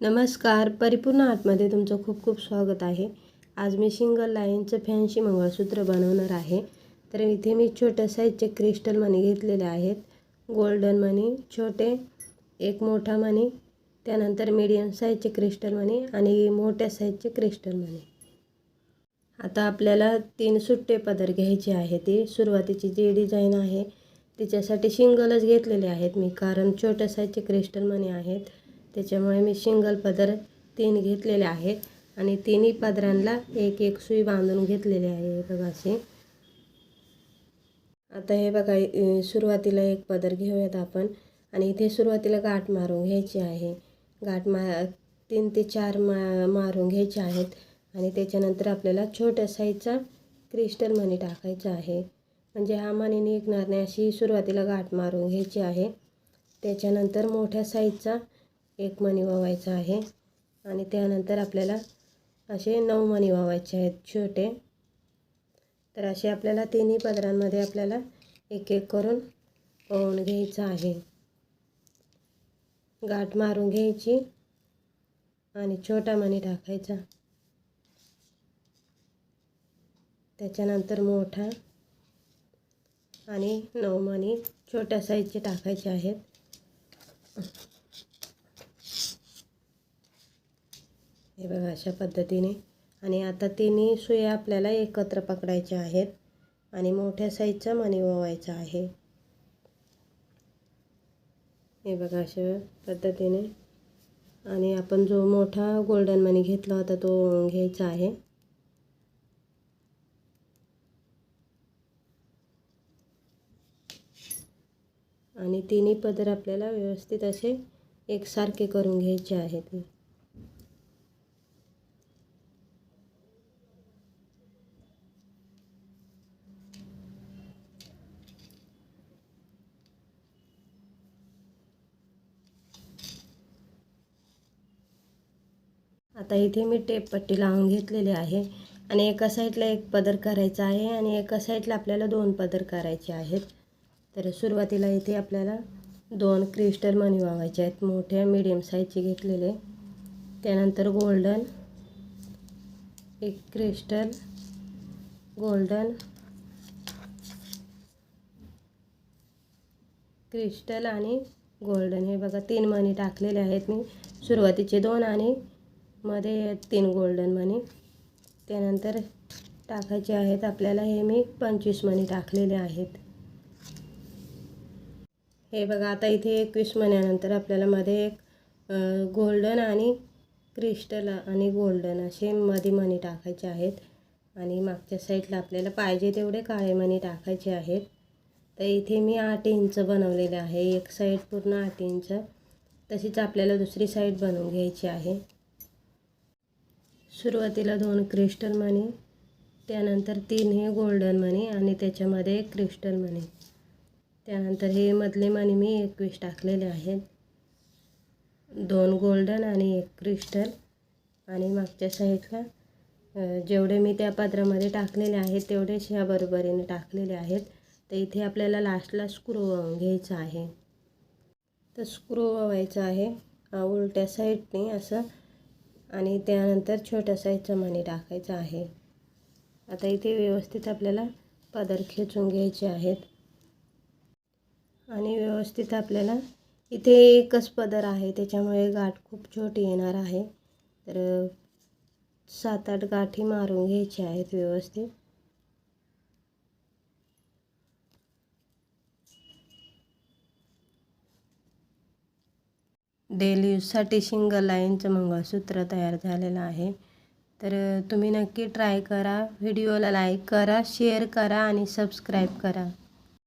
नमस्कार परिपूर्ण आर्टमध्ये तुमचं खूप खूप स्वागत आहे. आज मी सिंगल लाईनचं फॅन्सी मंगळसूत्र बनवणार आहे. तर इथे मी छोट्या साईजचे क्रिस्टल मणी घेतलेले आहेत. गोल्डन मणी छोटे एक मोठा मणी त्यानंतर मीडियम साईजचे क्रिस्टल मणी आणि मोठ्या साईजचे क्रिस्टल मणी. आता आपल्याला तीन सुट्टे पदर घ्यायचे आहे ते सुरुवातीची जी डिझाईन आहे तिच्यासाठी सिंगलच घेतलेले आहेत मी कारण छोट्या साईजचे क्रिस्टल मणी आहेत. त्याच्यामुळे मी सिंगल पदर तीन घेतलेले आहेत. आणि तिन्ही पदरांना एक एक सुई बांधून घेतलेली आहे बघा अशी. आता हे बघा सुरुवातीला एक पदर घेऊयात आपण. आणि इथे सुरुवातीला गाठ मारून घ्यायची आहे. गाठ मा तीन ते चार मा मारून घ्यायचे आहेत. आणि त्याच्यानंतर आपल्याला छोट्या साईजचा क्रिस्टल मणी टाकायचा आहे. म्हणजे हा मणी निघणार नाही अशी सुरुवातीला गाठ मारून घ्यायची आहे. त्याच्यानंतर मोठ्या साईजचा एक मणी वावायचा आहे. आणि त्यानंतर आपल्याला असे नऊ मणी वावायचे आहेत छोटे. तर असे आपल्याला तिन्ही पदरांमध्ये आपल्याला एक एक करून ओवून घ्यायचं आहे. गाठ मारून घ्यायची आणि छोटा मणी टाकायचा. त्याच्यानंतर मोठा आणि नऊ मणी छोट्या साईजचे टाकायचे आहेत. हे बघा अशा पद्धतीने. आणि आता तिन्ही सुया आपल्याला एकत्र पकडायच्या आहेत. आणि मोठ्या साईजचा मणी ओवायचा आहे. हे बघा अशा पद्धतीने. आणि आपण जो मोठा गोल्डन मनी घेतला होता तो घ्यायचा आहे. आणि तिन्ही पदर आपल्याला व्यवस्थित असे एकसारखे करून घ्यायचे आहेत. आता इथे मी टेप पट्टी लावून घेतलेली आहे आणि एका साईडला एक पदर करायचा आहे आणि एका साईडला आपल्याला दोन पदर करायचे आहेत. तर सुरुवातीला इथे आपल्याला दोन क्रिस्टल मणी वावायचे आहेत. मोठ्या मिडियम साईजचे घेतलेले. त्यानंतर गोल्डन एक क्रिस्टल गोल्डन क्रिस्टल आणि गोल्डन हे बघा तीन मणी टाकलेले आहेत मी. सुरुवातीचे दोन आणि मध्ये तीन गोल्डन मनी त्यानंतर टाकायचे आहेत आपल्याला हे मी पंचवीस मणी टाकलेले आहेत. हे बघा आता इथे एकवीस मण्यानंतर आपल्याला मध्ये एक गोल्डन आणि क्रिस्टल आणि गोल्डन असे मध्ये मणी टाकायचे आहेत. आणि मागच्या साईडला आपल्याला पाहिजे तेवढे काळे मणी टाकायचे आहेत. तर इथे मी आठ इंच बनवलेले आहे. एक साईड पूर्ण आठ इंच तशीच आपल्याला दुसरी साईड बनवून घ्यायची आहे. सुरुवातीला दोन क्रिस्टल मनी त्यानंतर तीन हे गोल्डन मनी आणि त्याच्यामध्ये एक क्रिस्टल मनी. त्यानंतर हे मधले मनी मी एकवीस टाकलेले आहेत. दोन गोल्डन आणि एक क्रिस्टल आणि मागच्या साईडला जेवढे मी त्या पात्रामध्ये टाकलेले आहेत तेवढेच ह्या बरोबरीने टाकलेले आहेत. तर इथे आपल्याला लास्टला स्क्रू वाहून घ्यायचं आहे. तर स्क्रू वावायचा आहे उलट्या साईडने असं आणि त्यानंतर छोट्या साईजचा मणी टाकायचा आहे. आता इथे व्यवस्थित आपल्याला पदर खेचून घ्यायचे आहेत. आणि व्यवस्थित आपल्याला इथे एकच पदर आहे त्याच्यामुळे गाठ खूप छोटी येणार आहे. तर सात आठ गाठी मारून घ्यायच्या आहेत व्यवस्थित. डेली यूजसाठी सिंगल लाईनचं मंगळसूत्र तयार झालेलं आहे. तर तुम्ही नक्की ट्राय करा. व्हिडिओला लाईक करा शेअर करा आणि सबस्क्राईब करा.